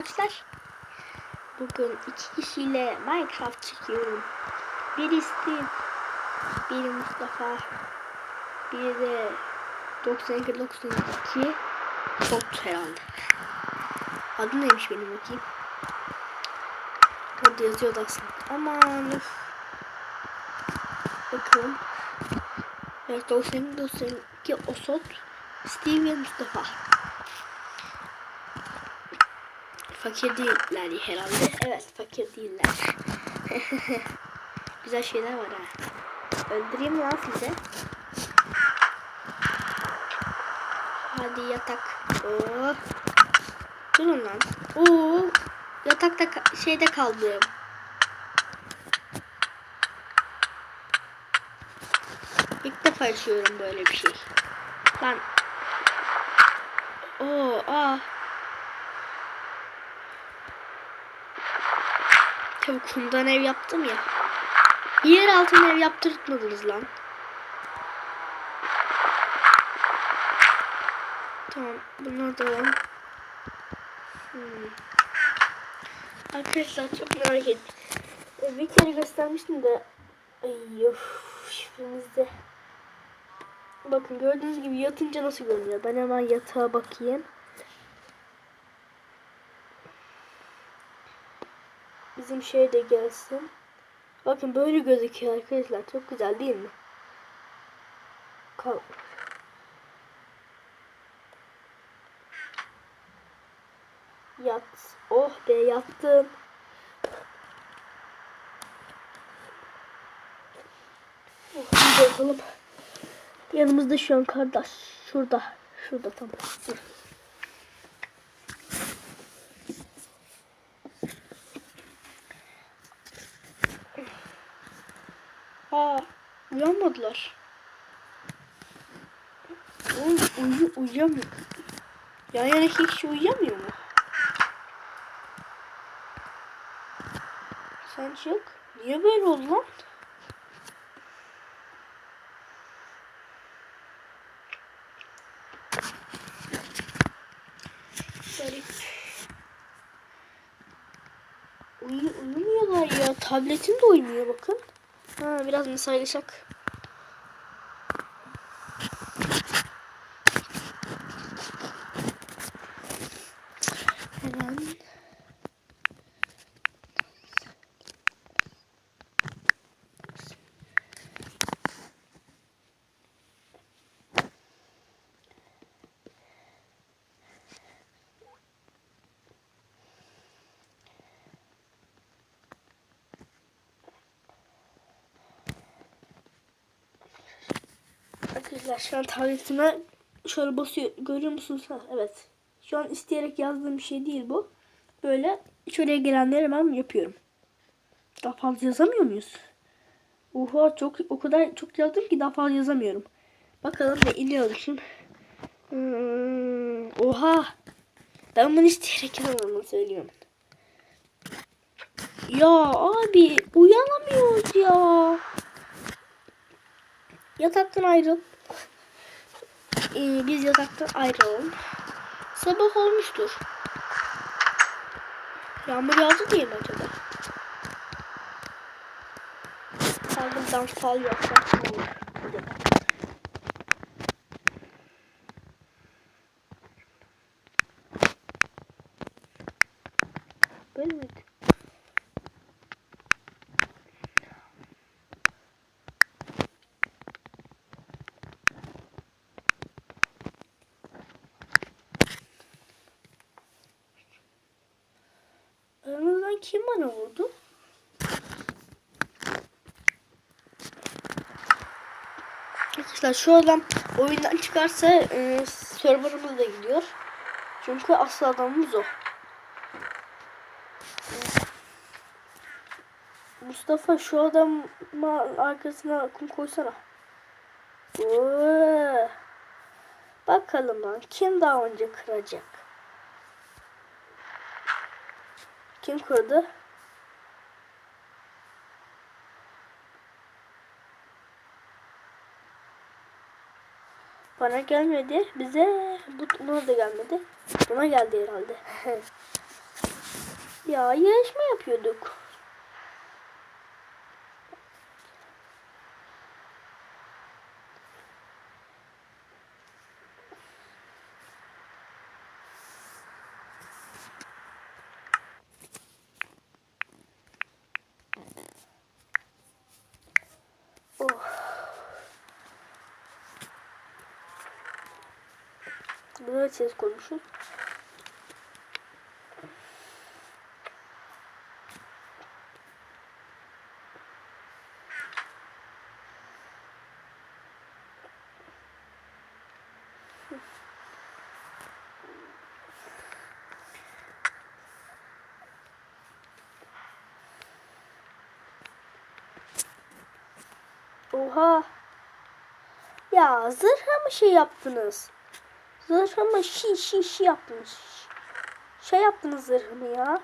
Arkadaşlar bugün iki kişiyle Minecraft çekiyorum. Birisi biri Mustafa biri de 92 92 bot herhalde. Adı neymiş benim bakayım. Orada yazıyordu aslında. Aman üf. Bakalım. Evet 92 92 Osot Steve ve Mustafa. Fakir değiller herhalde. Evet fakir değiller. Güzel şeyler var ha. Öldüreyim lan size. Hadi yatak. Oo. Durun lan. Oo. Yatakta ka- şeyde kaldım. İlk defa yaşıyorum böyle bir şey. Lan. Oo, aa. Tabii kumdan ev yaptım ya. Yer altına ev yaptırtmadınız lan. Tamam bunlar da var. Hmm. Arkadaşlar çok merak ettim. Ee, Bir kere göstermiştim de. Ay of. Bakın gördüğünüz gibi yatınca nasıl görünüyor. Ben hemen yatağa bakayım. Bizim şey de gelsin. Bakın böyle gözüküyor arkadaşlar. Çok güzel değil mi? Kal Yat. Oh be yattım. Oh, bakalım. Yanımızda şu an kardeş. Şurada. Şurada tamam. Dur. Aa, uyanmadılar. Oğlum uyu, uyuyamıyor. Yan yana iki kişi uyuyamıyor mu? Sen çık. Niye böyle oldu lan? Ya. Tabletim de uyumuyor bakın. Ha, biraz mesajlaşak. Hemen. Arkadaşlar şu an tabletime şöyle basıyor. Görüyor musunuz? Ha, evet. Şu an isteyerek yazdığım bir şey değil bu. Böyle şuraya gelenleri hemen yapıyorum. Daha fazla yazamıyor muyuz? Oha çok o kadar çok yazdım ki daha fazla yazamıyorum. Bakalım ne iniyor şimdi. Hmm, oha. Ben bunu isteyerek yazmadığımı söylüyorum. Ya abi uyanamıyoruz ya. Yataktan ayrıl. Ee, biz yataktan ayrılalım. Sabah olmuştur. Yağmur yağdı diye mi acaba? Fal yapsak ne olur acaba? Böyle miydi? Aranızdan kim bana vurdu? Arkadaşlar şu adam oyundan çıkarsa e, serverımız da gidiyor. Çünkü asıl adamımız o. Mustafa şu adama arkasına kum koysana. Oo. Bakalım lan kim daha önce kıracak? Kim kırdı? Bana gelmedi. Bize bu buna da gelmedi. Buna geldi herhalde. Ya yarışma yapıyorduk. Oh. Bunu ses koymuşuz. Oha. Ya zırha mı şey yaptınız? Zırha mı şi şi şi yaptınız? Şey yaptınız zırhımı ya.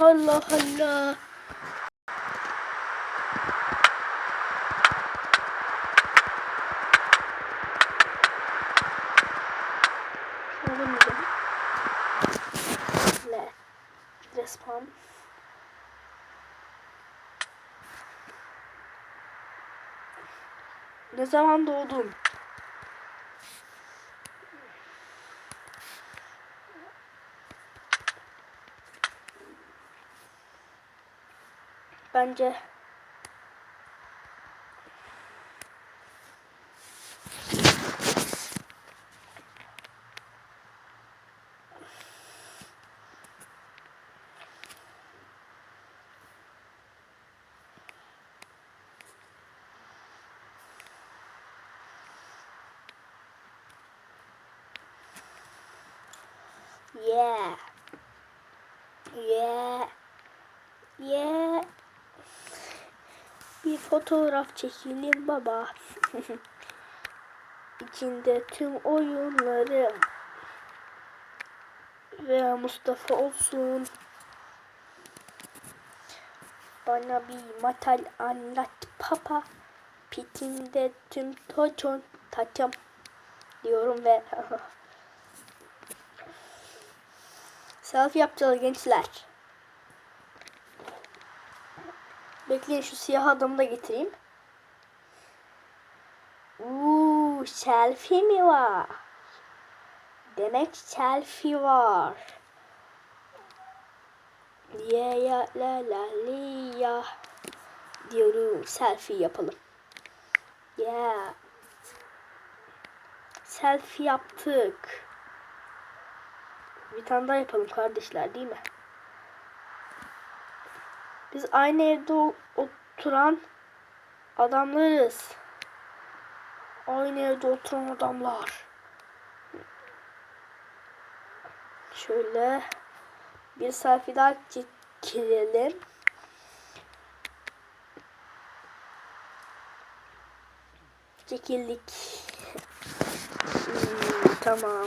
Allah Allah. Respawn. Ne zaman doğdun? Bence Yeah. Yeah. Yeah. Bir fotoğraf çekelim baba. İçinde tüm oyunlarım. Ve Mustafa olsun. Bana bir matal anlat papa. Pitinde tüm toçon taçam diyorum ve Selfie yapacağız gençler. Bekleyin şu siyah adamı da getireyim. Uuu selfie mi var? Demek selfie var. Ya ya la la li ya diyorum selfie yapalım. Ya yeah. selfie yaptık. Bir tane daha yapalım kardeşler değil mi? Biz aynı evde oturan adamlarız. Aynı evde oturan adamlar. Şöyle bir selfie daha çekelim. Çekildik. Hmm, tamam.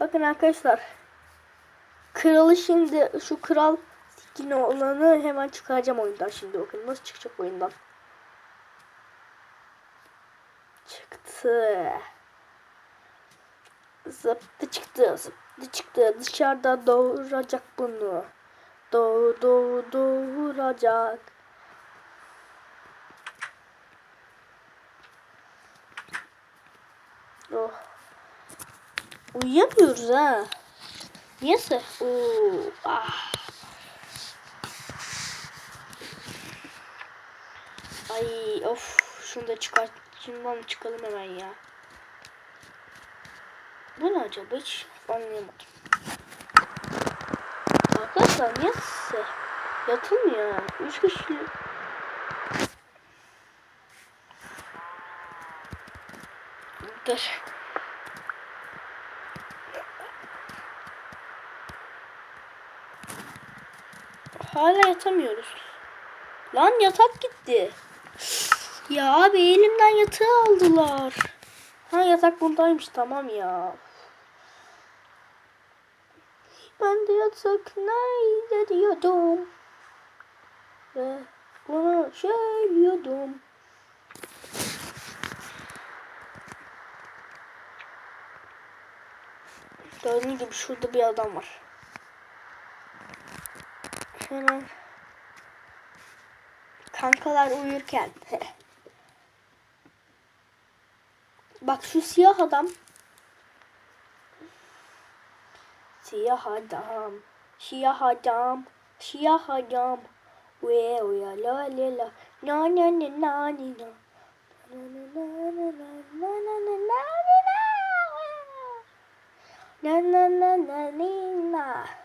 Bakın arkadaşlar. Kralı şimdi şu kral yine olanı hemen çıkaracağım oyundan şimdi bakın nasıl çıkacak oyundan. Çıktı. Zıptı çıktı zıptı çıktı dışarıda doğuracak bunu. Doğu doğu doğuracak. Oh. Uyuyamıyoruz ha. Niyeyse? Oo, ah. Ay of şunu da çıkart. Şundan çıkalım hemen ya. Bu ne acaba hiç anlayamadım. Arkadaşlar niyeyse yatılmıyor. Üç kişi Dur. Hala yatamıyoruz. Lan yatak gitti. Ya abi elimden yatağı aldılar. Ha yatak buradaymış tamam ya. Ben de yatak nerede diyordum. Ve bunu söylüyordum. Gördüğünüz gibi şurada bir adam var. Sonra kankalar uyurken. Bak şu siyah adam. Siyah adam. Siyah adam. Siyah adam. Ve oya la la la. na na na na na na. Na na Na na na na na na. Na na na na na na.